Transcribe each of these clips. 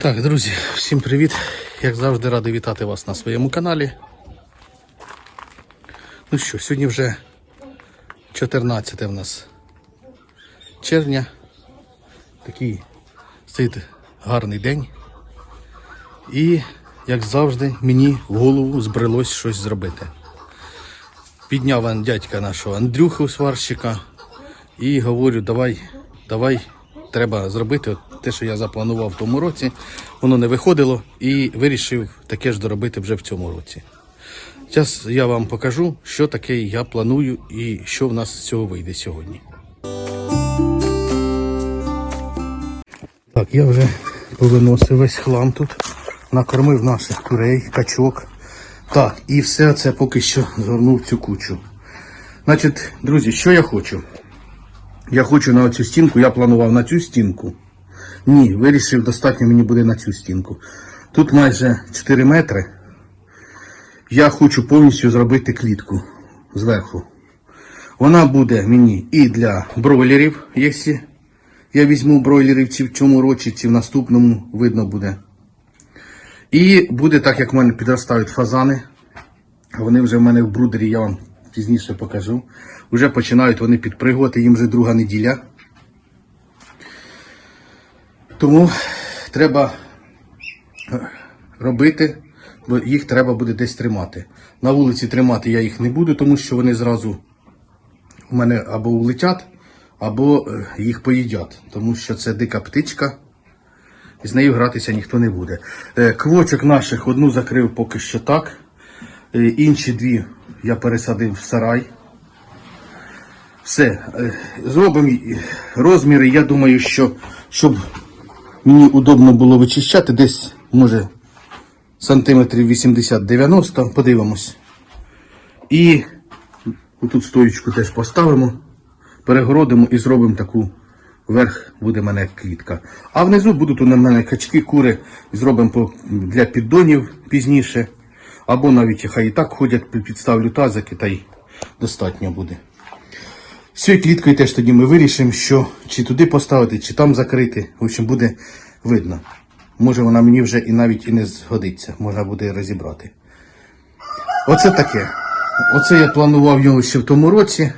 Так, друзі, всім привіт! Як завжди, радий вітати вас на своєму каналі. Ну що, сьогодні вже 14 в нас червня. Такий стоїть гарний день. І, як завжди, мені в голову збрелось щось зробити. Підняв дядька нашого Андрюху сварщика і говорю, давай, давай, треба зробити от те, що я запланував в тому році. Воно не виходило і вирішив таке ж доробити вже в цьому році. Зараз я вам покажу, що таке я планую і що в нас з цього вийде сьогодні. Так, я вже повиносив весь хлам тут, накормив наших курей, качок. Так, і все це поки що згорнув цю кучу. Значить, друзі, що я хочу? Я хочу на цю стінку, я планував на цю стінку. Ні, вирішив, достатньо мені буде на цю стінку. Тут майже 4 метри. Я хочу повністю зробити клітку зверху. Вона буде мені і для бройлерів, якщо я візьму бройлерів чи в цьому році, чи в наступному, видно буде. І буде так, як в мене підростають фазани. Вони вже в мене в брудері, я вам пізніше покажу. Вже починають вони підпригувати, їм вже друга неділя. Тому треба е, робити, бо їх треба буде десь тримати. На вулиці тримати я їх не буду, тому що вони зразу у мене або улетять, або е, їх поїдять, тому що це дика птичка. І з нею гратися ніхто не буде. Е, Квочок наших одну закрив поки що так. Інші дві я пересадив в сарай. Все. Зробимо розміри. Я думаю, що щоб мені удобно було вичищати, десь може сантиметрів 80-90, подивимось. І отут стоїчку теж поставимо, перегородимо і зробимо таку. Вверх буде в мене клітка. А внизу будуть у мене качки, кури, зробимо для піддонів пізніше. Або навіть хай і так ходять, підставлю тазики, та й достатньо буде. Цією кліткою теж тоді ми вирішимо, що чи туди поставити, чи там закрити. В общем, буде видно. Може вона мені вже і навіть і не згодиться, можна буде розібрати. Оце таке. Оце я планував його ще в тому році.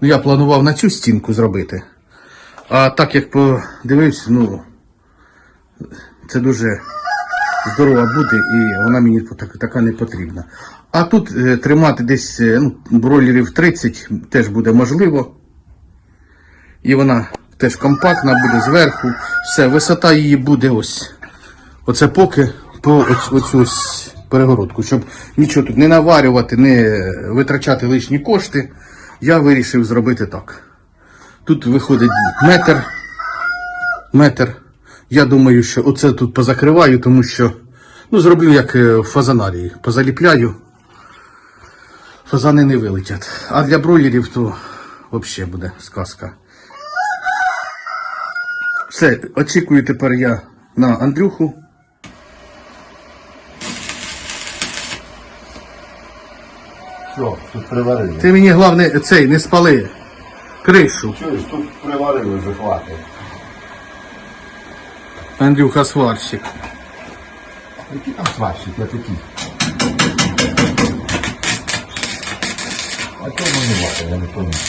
Ну, я планував на цю стінку зробити. А так як подивився, ну це дуже здорова буде і вона мені така не потрібна. А тут е, тримати десь е, ну, бройлерів 30 теж буде можливо. І вона теж компактна буде зверху. Все, висота її буде ось. Оце поки по оць- оцю ось перегородку, щоб нічого тут не наварювати, не витрачати лишні кошти. Я вирішив зробити так. Тут виходить метр. Метр. Я думаю, що оце тут позакриваю, тому що ну, зроблю як е, фазанарії. Позаліпляю. Фазани не вилетять. А для бройлерів то взагалі буде сказка. Все, очікую тепер я на Андрюху. Все, тут приварили. Ти мені головне цей не спали кришу. Чуєш, тут приварили захвати. Андрюха сварщик. Які там сварщики, я такі. А чому не варто, я не пам'ятаю.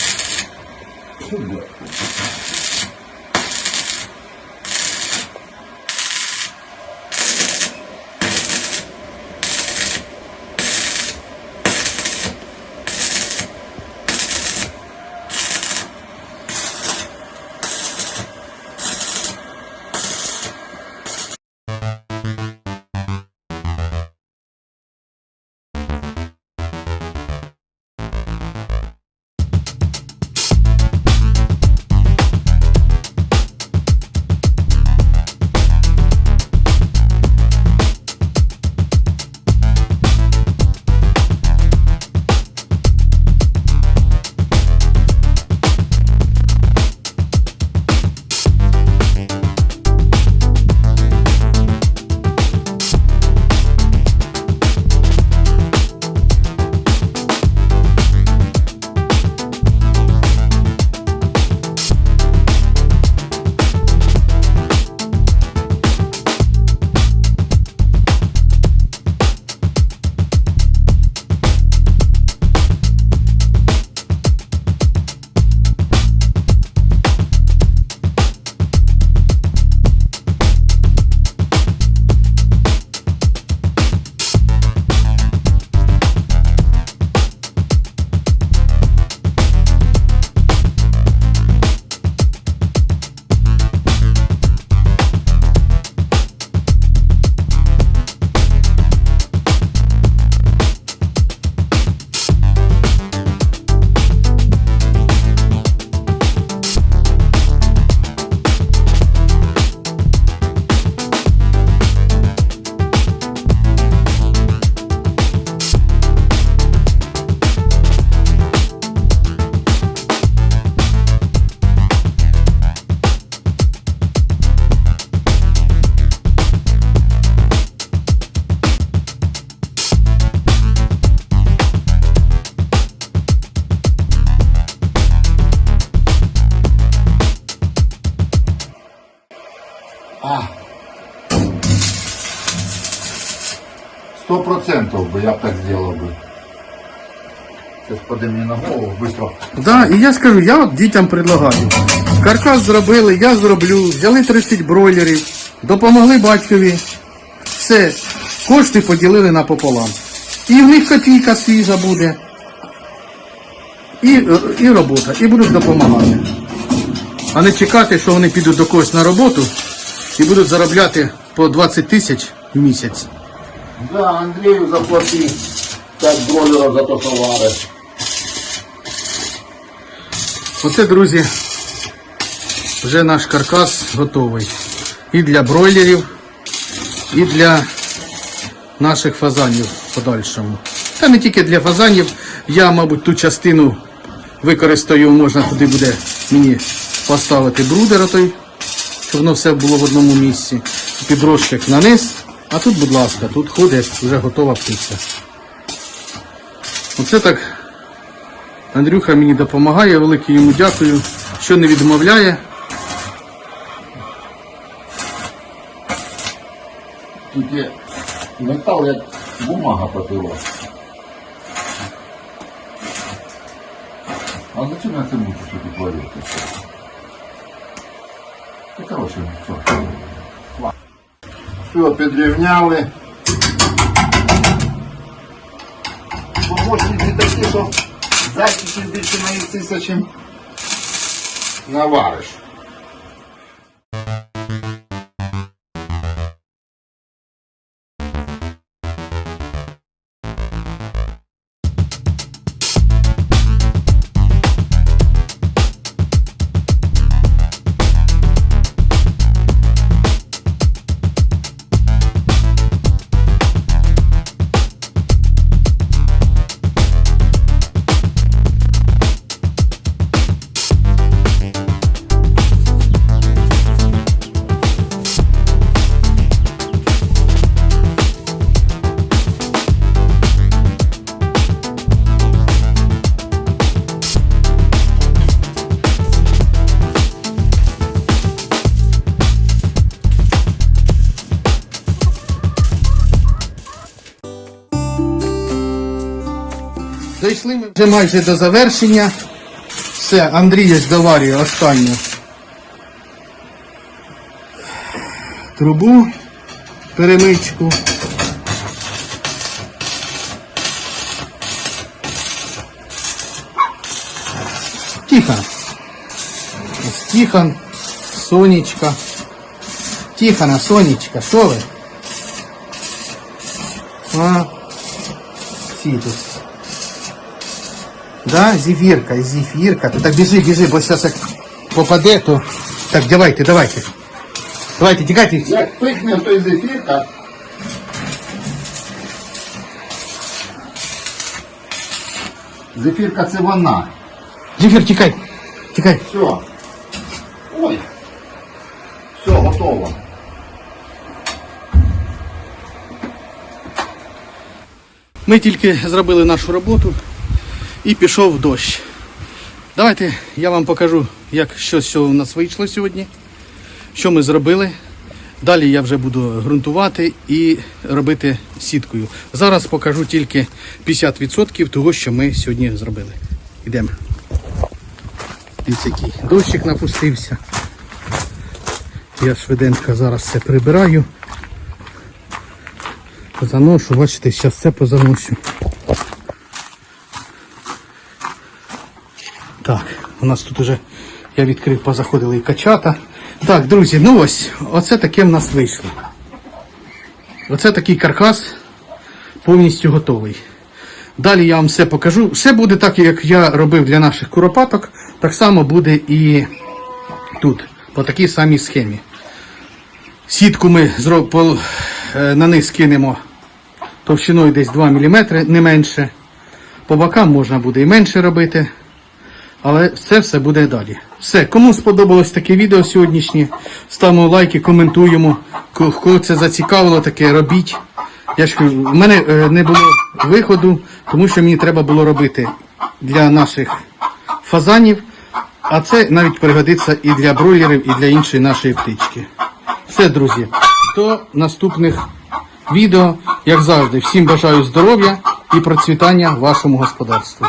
Сто процентов бы я б так сделал бы. Сейчас подай мне на голову, быстро. Да, і я скажу, я от дітям предлагаю. Каркас зробили, я зроблю, взяли 30 бройлерів, допомогли батькові. Все, кошти поділили напополам. І в них копійка свіжа буде. І, е, і робота, і будуть допомагати. А не чекати, що вони підуть до когось на роботу і будуть заробляти по 20 тисяч в місяць. Да, Андрею заплати 5 долларов за то, что варишь. Оце, друзі, вже наш каркас готовий. І для бройлерів, і для наших фазанів в подальшому. Та не тільки для фазанів. Я, мабуть, ту частину використаю, можна туди буде мені поставити брудер той, щоб воно все було в одному місці. Підрозчик на низ. А тут, будь ласка, тут ходить вже готова птиця. Оце так Андрюха мені допомагає, велике йому дякую, що не відмовляє. Тільки метал як бумага попила. А зачем я це що тут варити? Та короче, все. Все, підрівняли. Помощники такі, що зайчики більше наїстися, чим навариш. Дійшли ми вже майже до завершення. Все, Андрій доварює останню трубу, перемичку. Тихон. Ось Тихон, Сонечка. Тихона, Сонечка, що ви? А, всі. Да, зефірка, зефірка. Ти так біжи, біжи, бо зараз як попаде, то... Так, давайте, давайте. Давайте, тікайте. Як пикне в той зефірка, зефірка це вона. Зефір, тікай. Тікай. Все. Ой. Все, готово. Ми тільки зробили нашу роботу І пішов дощ. Давайте я вам покажу, як що з у нас вийшло сьогодні, що ми зробили. Далі я вже буду ґрунтувати і робити сіткою. Зараз покажу тільки 50% того, що ми сьогодні зробили. Йдемо. Дивіться, дощик напустився. Я швиденько зараз все прибираю. Заношу, бачите, зараз все позаношу. Так, у нас тут уже я відкрив, позаходили і качата. Так, друзі, ну ось, оце таке в нас вийшло. Оце такий каркас повністю готовий. Далі я вам все покажу. Все буде так, як я робив для наших куропаток, так само буде і тут, по такій самій схемі. Сітку ми е, на низ кинемо товщиною десь 2 мм, не менше. По бокам можна буде і менше робити. Але це все буде далі. Все, кому сподобалось таке відео сьогоднішнє, ставимо лайки, коментуємо. Кого це зацікавило, таке робіть. Я ж кажу, в мене е, не було виходу, тому що мені треба було робити для наших фазанів, а це навіть пригодиться і для бройлерів, і для іншої нашої птички. Все, друзі, до наступних відео. Як завжди, всім бажаю здоров'я і процвітання вашому господарству.